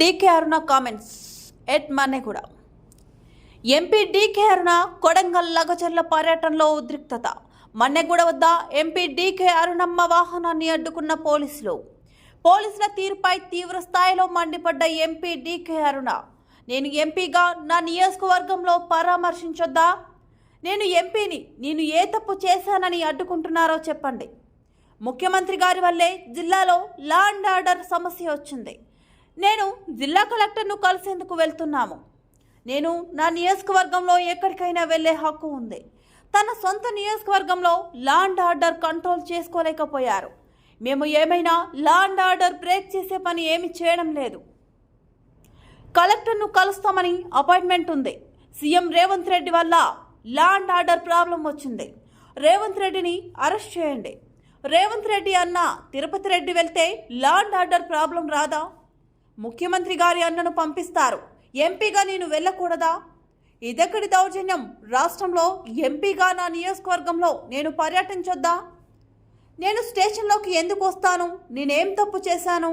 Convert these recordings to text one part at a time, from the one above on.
DK Aruna comments at Mannegudem MP DK Aruna Kodangal Lagacharla పర్యటనలో ఉద్రిక్తత మన్నెగూడ వద్ద MP DK Arunamma వాహనాన్ని అడ్డుకున్న పోలీసులు. పోలీసుల తీరుపై తీవ్ర స్థాయిలో మండిపడ్డ ఎంపీ డీకే అరుణ నేను ఎంపీగా నా నియోజకవర్గంలో పరామర్శించొద్దా? నేను ఎంపీని నేను ఏ తప్పు చేశానని అడ్డుకుంటున్నారో చెప్పండి. ముఖ్యమంత్రి గారి వల్లే జిల్లాలో లా అండ్ ఆర్డర్ సమస్య వచ్చింది. నేను జిల్లా కలెక్టర్ను కలిసేందుకు వెళ్తున్నాము. నేను నా నియోజకవర్గంలో ఎక్కడికైనా వెళ్ళే హక్కు ఉంది. తన సొంత నియోజకవర్గంలో లాండ్ ఆర్డర్ కంట్రోల్ చేసుకోలేకపోయారు. మేము ఏమైనా లాండ్ ఆర్డర్ బ్రేక్ చేసే పని ఏమి చేయడం లేదు. కలెక్టర్ను కలుస్తామని అపాయింట్మెంట్ ఉంది. సీఎం రేవంత్ రెడ్డి వల్ల లాండ్ ఆర్డర్ ప్రాబ్లం వచ్చింది. రేవంత్ రెడ్డిని అరెస్ట్ చేయండి. రేవంత్ రెడ్డి అన్న తిరుపతి రెడ్డి వెళ్తే ల్యాండ్ ఆర్డర్ ప్రాబ్లం రాదా? ముఖ్యమంత్రి గారి అన్నను పంపిస్తారు. ఎంపీగా నేను వెళ్ళకూడదా? ఇదెక్కడి దౌర్జన్యం? రాష్ట్రంలో ఎంపీగా నా నియోజకవర్గంలో నేను పర్యటించొద్దా? నేను స్టేషన్లోకి ఎందుకు వస్తాను? నేనేం తప్పు చేశాను?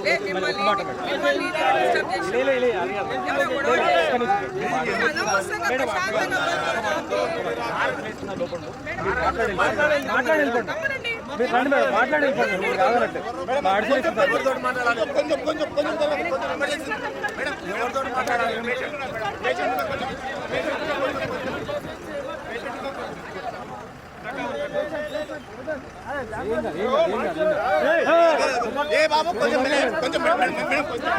పోతే మీరు అనవసరంగా ప్రశాంతంగా రమ్మనండి. ఏ బాబు కొంచెం మెల్ల- కొంచెం మెల్ల- మెల్ల- మెల్ల- కొంచెం